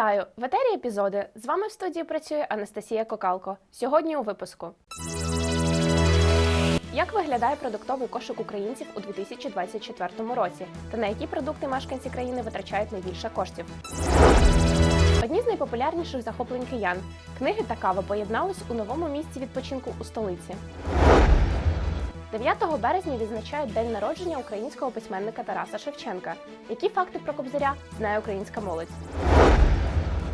Вітаю! В етері епізоди. З вами в студії працює Анастасія Кокалко. Сьогодні у випуску. Як виглядає продуктовий кошик українців у 2024 році та на які продукти мешканці країни витрачають найбільше коштів? Одні з найпопулярніших захоплень киян книги та кава поєднались у новому місці відпочинку у столиці. 9 березня відзначають день народження українського письменника Тараса Шевченка. Які факти про Кобзаря знає українська молодь?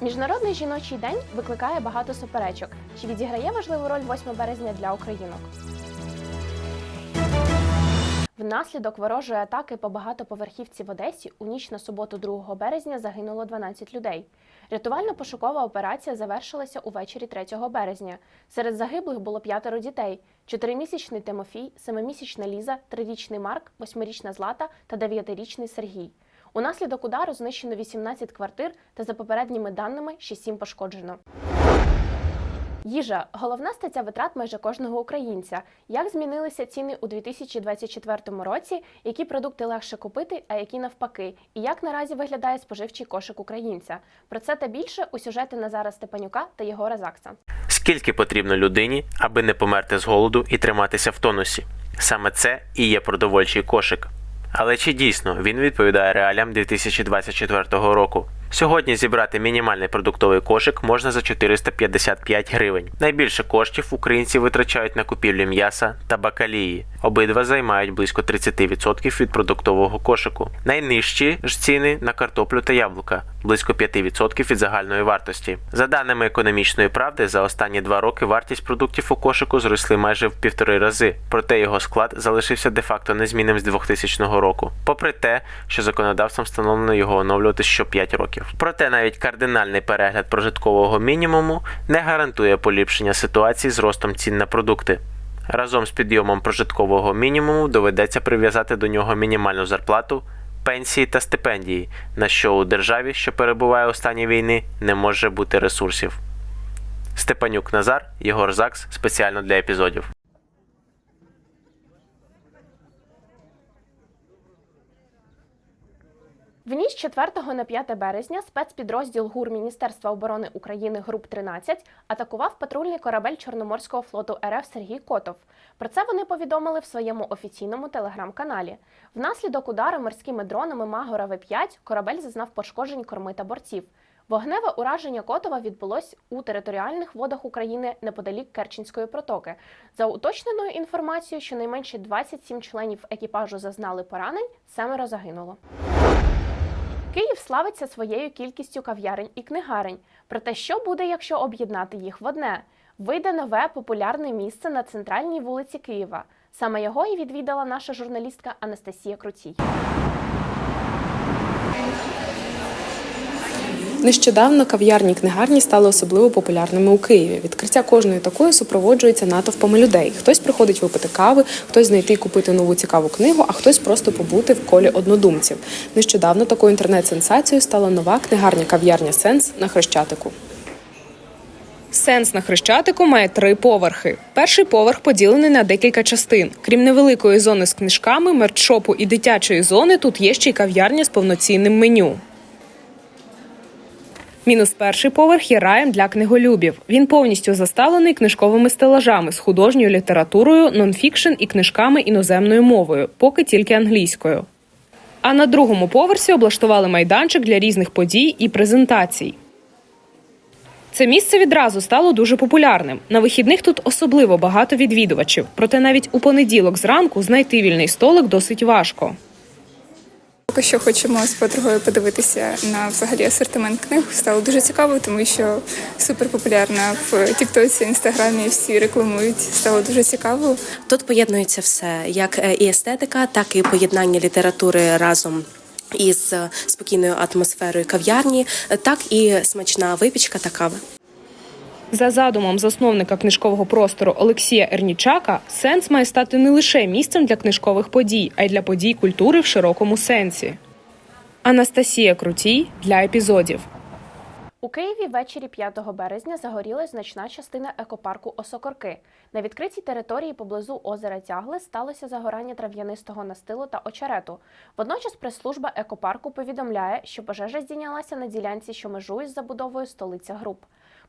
Міжнародний жіночий день викликає багато суперечок. Чи відіграє важливу роль 8 березня для українок? Внаслідок ворожої атаки по багатоповерхівці в Одесі у ніч на суботу 2 березня загинуло 12 людей. Рятувально-пошукова операція завершилася увечері 3 березня. Серед загиблих було п'ятеро дітей: чотиримісячний Тимофій, семимісячна Ліза, трирічний Марк, восьмирічна Злата та дев'ятирічний Сергій. Унаслідок удару знищено 18 квартир та за попередніми даними ще 7 пошкоджено. Їжа головна стаття витрат майже кожного українця. Як змінилися ціни у 2024 році? Які продукти легше купити, а які навпаки? І як наразі виглядає споживчий кошик українця? Про це та більше у сюжети Назара Степанюка та Єгора Закса. Скільки потрібно людині, аби не померти з голоду і триматися в тонусі? Саме це і є продовольчий кошик. Але чи дійсно він відповідає реаліям 2024 року? Сьогодні зібрати мінімальний продуктовий кошик можна за 455 гривень. Найбільше коштів українці витрачають на купівлю м'яса та бакалії. Обидва займають близько 30% від продуктового кошику. Найнижчі ж ціни на картоплю та яблука близько 5% від загальної вартості. За даними економічної правди, за останні два роки вартість продуктів у кошику зросли майже в півтори рази, проте його склад залишився де-факто незмінним з 2000 року, попри те, що законодавством встановлено його оновлювати що 5 років. Проте навіть кардинальний перегляд прожиткового мінімуму не гарантує поліпшення ситуації з ростом цін на продукти. Разом з підйомом прожиткового мінімуму доведеться прив'язати до нього мінімальну зарплату, пенсії та стипендії, на що у державі, що перебуває у стані війни, не може бути ресурсів. Степанюк Назар, Єгор Закс спеціально для епізодів. В ніч з 4 на 5 березня спецпідрозділ ГУР Міністерства оборони України груп 13 атакував патрульний корабель Чорноморського флоту РФ Сергій Котов. Про це вони повідомили в своєму офіційному телеграм-каналі. Внаслідок удару морськими дронами Магора В5 корабель зазнав пошкоджень корми та борців. Вогневе ураження Котова відбулось у територіальних водах України неподалік Керченської протоки. За уточненою інформацією, щонайменше 27 членів екіпажу зазнали поранень, семеро загинуло. Славиться своєю кількістю кав'ярень і книгарень. Проте, що буде, якщо об'єднати їх в одне? Вийде нове популярне місце на центральній вулиці Києва. Саме його і відвідала наша журналістка Анастасія Круцій. Нещодавно кав'ярні книгарні стали особливо популярними у Києві. Відкриття кожної такої супроводжується натовпами людей. Хтось приходить випити кави, хтось знайти і купити нову цікаву книгу, а хтось просто побути в колі однодумців. Нещодавно такою інтернет-сенсацією стала нова книгарня кав'ярня Сенс на Хрещатику. Сенс на Хрещатику має три поверхи. Перший поверх поділений на декілька частин. Крім невеликої зони з книжками, мерчшопу і дитячої зони, тут є ще й кав'ярня з повноцінним меню. Мінус перший поверх є раєм для книголюбів. Він повністю заставлений книжковими стелажами з художньою літературою, нонфікшн і книжками іноземною мовою, поки тільки англійською. А на другому поверсі облаштували майданчик для різних подій і презентацій. Це місце відразу стало дуже популярним. На вихідних тут особливо багато відвідувачів. Проте навіть у понеділок зранку знайти вільний столик досить важко. Поки що хочемо з подругою подивитися на взагалі асортимент книг. Стало дуже цікаво, тому що супер популярна в Тіктоці, Інстаграмі всі рекламують. Стало дуже цікаво. Тут поєднується все, як е, і естетика, так і поєднання літератури разом. Із е, спокійною атмосферою кав'ярні, е, так і смачна випічка та кава. За задумом засновника книжкового простору Олексія Ернічака, сенс має стати не лише місцем для книжкових подій, а й для подій культури в широкому сенсі. Анастасія Крутій для епізодів. У Києві ввечері 5 березня загорілась значна частина екопарку Осокорки. На відкритій території поблизу озера Тягли сталося загорання трав'янистого настилу та очерету. Водночас прес-служба екопарку повідомляє, що пожежа здійнялася на ділянці, що межує з забудовою столиця груп.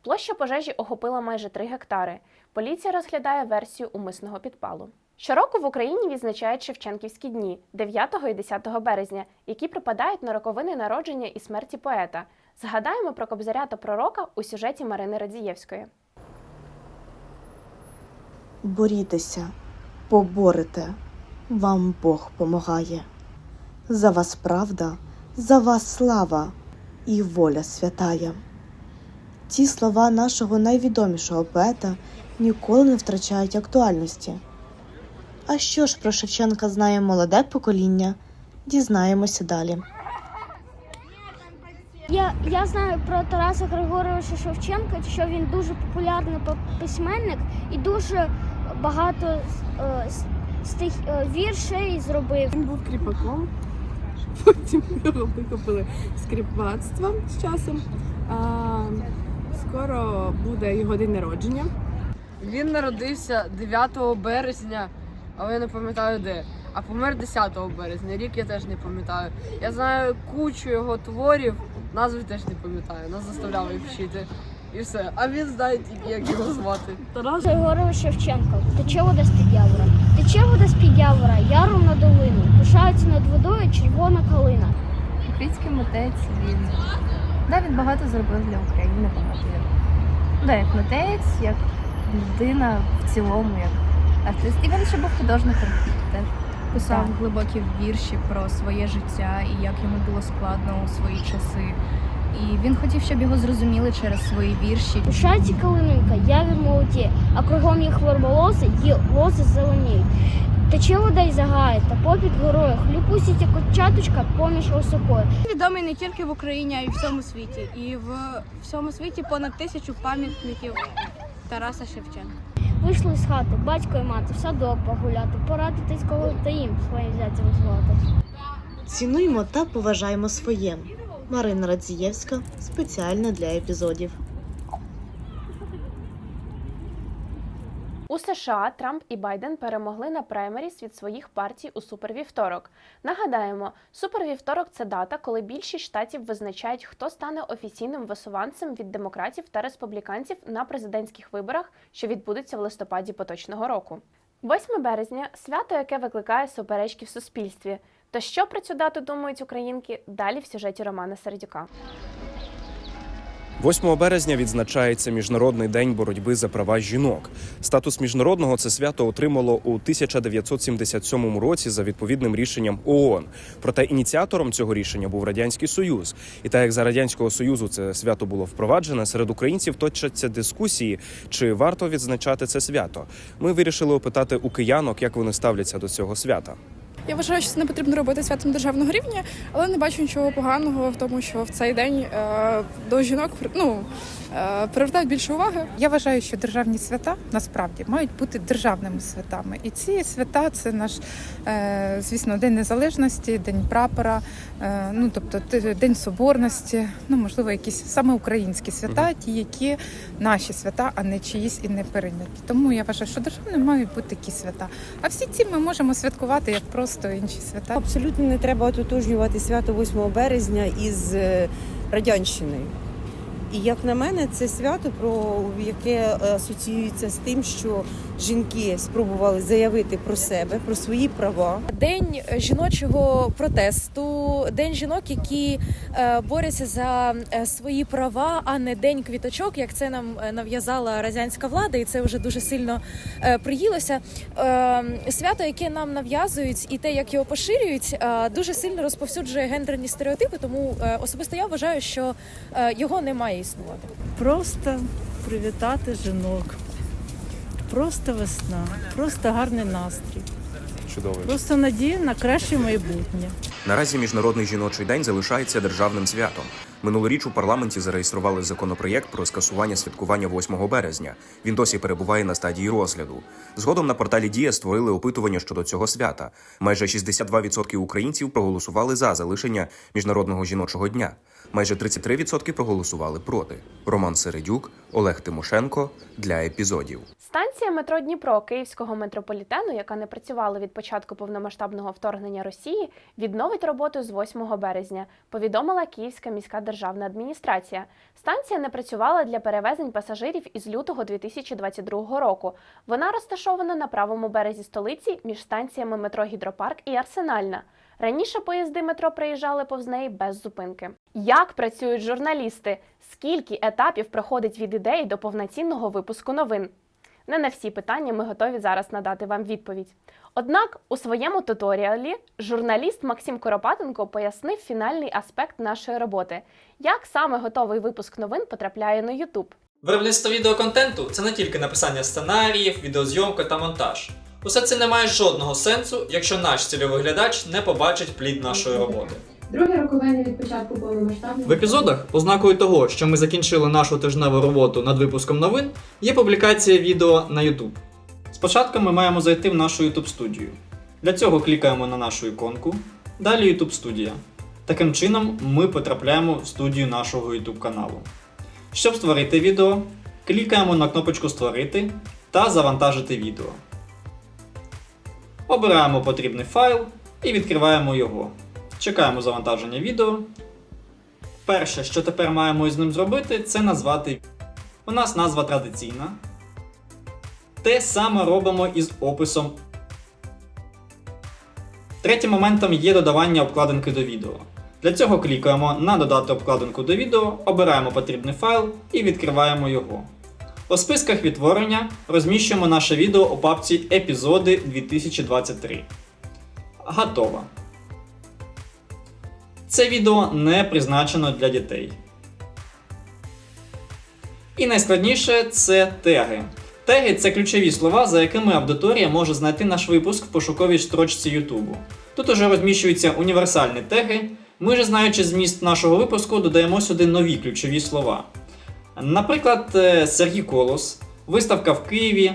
Площа пожежі охопила майже 3 гектари. Поліція розглядає версію умисного підпалу. Щороку в Україні відзначають Шевченківські дні 9 і 10 березня, які припадають на роковини народження і смерті поета. Згадаємо про кобзаря та пророка у сюжеті Марини Радзієвської. Борітеся, поборете, вам Бог помагає. За вас правда, за вас слава і воля святая. Ці слова нашого найвідомішого поета ніколи не втрачають актуальності. А що ж про Шевченка знає молоде покоління? Дізнаємося далі. Я, я знаю про Тараса Григоровича Шевченка, що він дуже популярний пи- письменник і дуже багато е, стих, е, віршей зробив. Він був кріпаком, потім його викупили скріпацтвом з часом. А, скоро буде його день народження. Він народився 9 березня, але я не пам'ятаю де. А помер 10 березня. Рік я теж не пам'ятаю. Я знаю кучу його творів, назви теж не пам'ятаю. Нас заставляли їх вчити. І все. А він знає тільки, як його звати. Тарас Григорович Шевченко. Тече вода з-під явора. Тече вода з-під явора, яром на долину. Пишається над водою червона калина. Український митець він да, він багато зробив для України, багато як да, як митець, як людина в цілому, як артист. І він ще був художником теж. писав Так. глибокі вірші про своє життя і як йому було складно у свої часи. І він хотів, щоб його зрозуміли через свої вірші. Пишається калининка, явір молоді, а кругом їх верболози, її лози зеленіють. Тече вода й загає, та попід горою, хлюпусіться котчаточка поміж осокою. Відомий не тільки в Україні, а й в всьому світі. І в всьому світі понад тисячу пам'ятників Тараса Шевченка. Вийшли з хати, батько і мати, в садок погуляти, порадитись кого та їм своїм зятям звати. Цінуймо та поважаємо своє. Марина Радзієвська спеціально для епізодів. США Трамп і Байден перемогли на праймеріс від своїх партій у супервівторок. Нагадаємо, супервівторок це дата, коли більшість штатів визначають, хто стане офіційним висуванцем від демократів та республіканців на президентських виборах, що відбудуться в листопаді поточного року. 8 березня свято, яке викликає суперечки в суспільстві. То що про цю дату думають українки? Далі в сюжеті Романа Сердюка. 8 березня відзначається Міжнародний день боротьби за права жінок. Статус міжнародного це свято отримало у 1977 році за відповідним рішенням ООН. Проте ініціатором цього рішення був радянський союз. І так як за радянського союзу це свято було впроваджене, серед українців точаться дискусії, чи варто відзначати це свято. Ми вирішили опитати у киянок, як вони ставляться до цього свята. Я вважаю, що це не потрібно робити святом державного рівня, але не бачу нічого поганого в тому, що в цей день е, до жінок ну, е, привертають більше уваги. Я вважаю, що державні свята насправді мають бути державними святами. І ці свята це наш, е, звісно, День Незалежності, День прапора, е, ну тобто День Соборності, ну можливо, якісь саме українські свята, ті, які наші свята, а не чиїсь і не перейняті. Тому я вважаю, що державними мають бути такі свята. А всі ці ми можемо святкувати як просто інші свята. Абсолютно не треба ототожнювати свято 8 березня із е, радянщиною. І як на мене, це свято, про яке е, асоціюється з тим, що жінки спробували заявити про себе, про свої права. День жіночого протесту, день жінок, які е, борються за е, свої права, а не день квіточок, як це нам е, нав'язала радянська влада, і це вже дуже сильно е, приїлося. Е, свято, яке нам нав'язують, і те, як його поширюють, е, дуже сильно розповсюджує гендерні стереотипи. Тому е, особисто я вважаю, що е, його не має існувати. Просто привітати жінок. Просто весна, просто гарний настрій, Чудово. просто надія на краще майбутнє. Наразі міжнародний жіночий день залишається державним святом. Минулоріч у парламенті зареєстрували законопроєкт про скасування святкування 8 березня. Він досі перебуває на стадії розгляду. Згодом на порталі Дія створили опитування щодо цього свята. Майже 62% українців проголосували за залишення міжнародного жіночого дня. Майже 33% проголосували проти. Роман Середюк, Олег Тимошенко для епізодів. Станція метро Дніпро Київського метрополітену, яка не працювала від початку повномасштабного вторгнення Росії, відновить роботу з 8 березня. Повідомила Київська міська державна адміністрація. Станція не працювала для перевезень пасажирів із лютого 2022 року. Вона розташована на правому березі столиці між станціями метро Гідропарк і Арсенальна. Раніше поїзди метро приїжджали повз неї без зупинки. Як працюють журналісти? Скільки етапів проходить від ідеї до повноцінного випуску новин? Не на всі питання ми готові зараз надати вам відповідь. Однак у своєму туторіалі журналіст Максим Коропатенко пояснив фінальний аспект нашої роботи, як саме готовий випуск новин потрапляє на YouTube. Виробництво відеоконтенту це не тільки написання сценаріїв, відеозйомка та монтаж. Усе це не має жодного сенсу, якщо наш цільовий глядач не побачить плід нашої роботи. Друге рокування від початку повномасштабного В епізодах, ознакою того, що ми закінчили нашу тижневу роботу над випуском новин, є публікація відео на YouTube. Спочатку ми маємо зайти в нашу YouTube студію. Для цього клікаємо на нашу іконку, далі YouTube студія. Таким чином ми потрапляємо в студію нашого YouTube каналу. Щоб створити відео, клікаємо на кнопочку Створити та Завантажити відео. Обираємо потрібний файл і відкриваємо його. Чекаємо завантаження відео. Перше, що тепер маємо із ним зробити, це назвати. У нас назва традиційна. Те саме робимо із описом. Третім моментом є додавання обкладинки до відео. Для цього клікаємо на додати обкладинку до відео, обираємо потрібний файл і відкриваємо його. У списках відтворення розміщуємо наше відео у папці Епізоди 2023. Готово. Це відео не призначено для дітей. І найскладніше це теги. Теги це ключові слова, за якими аудиторія може знайти наш випуск в пошуковій строчці YouTube. Тут уже розміщуються універсальні теги. Ми же, знаючи зміст нашого випуску, додаємо сюди нові ключові слова. Наприклад, е, Сергій Колос, виставка в Києві,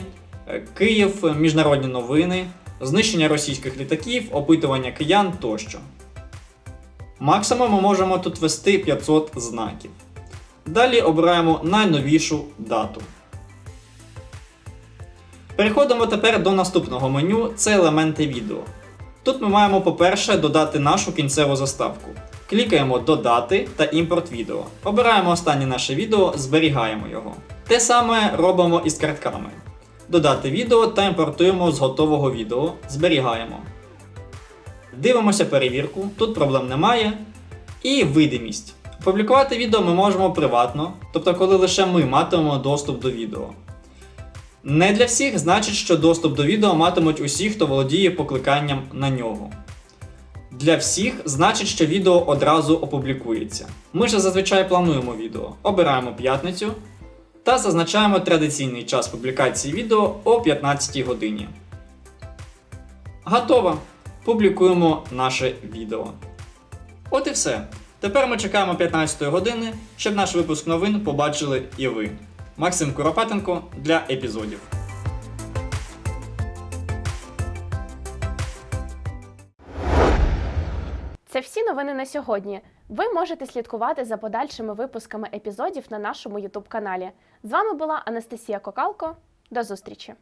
е, Київ, міжнародні новини, знищення російських літаків, опитування киян тощо. Максимум ми можемо тут ввести 500 знаків. Далі обираємо найновішу дату. Переходимо тепер до наступного меню це елементи відео. Тут ми маємо, по-перше, додати нашу кінцеву заставку. Клікаємо Додати та імпорт відео. Обираємо останнє наше відео, зберігаємо його. Те саме робимо із картками. Додати відео та імпортуємо з готового відео, зберігаємо. Дивимося перевірку, тут проблем немає. І видимість. Опублікувати відео ми можемо приватно, тобто коли лише ми матимемо доступ до відео. Не для всіх значить, що доступ до відео матимуть усі, хто володіє покликанням на нього. Для всіх значить, що відео одразу опублікується. Ми ж зазвичай плануємо відео, обираємо п'ятницю та зазначаємо традиційний час публікації відео о 15 годині. Готово! Публікуємо наше відео. От і все. Тепер ми чекаємо 15 години, щоб наш випуск новин побачили і ви. Максим Куропатенко для епізодів. Всі новини на сьогодні. Ви можете слідкувати за подальшими випусками епізодів на нашому YouTube каналі. З вами була Анастасія Кокалко. До зустрічі!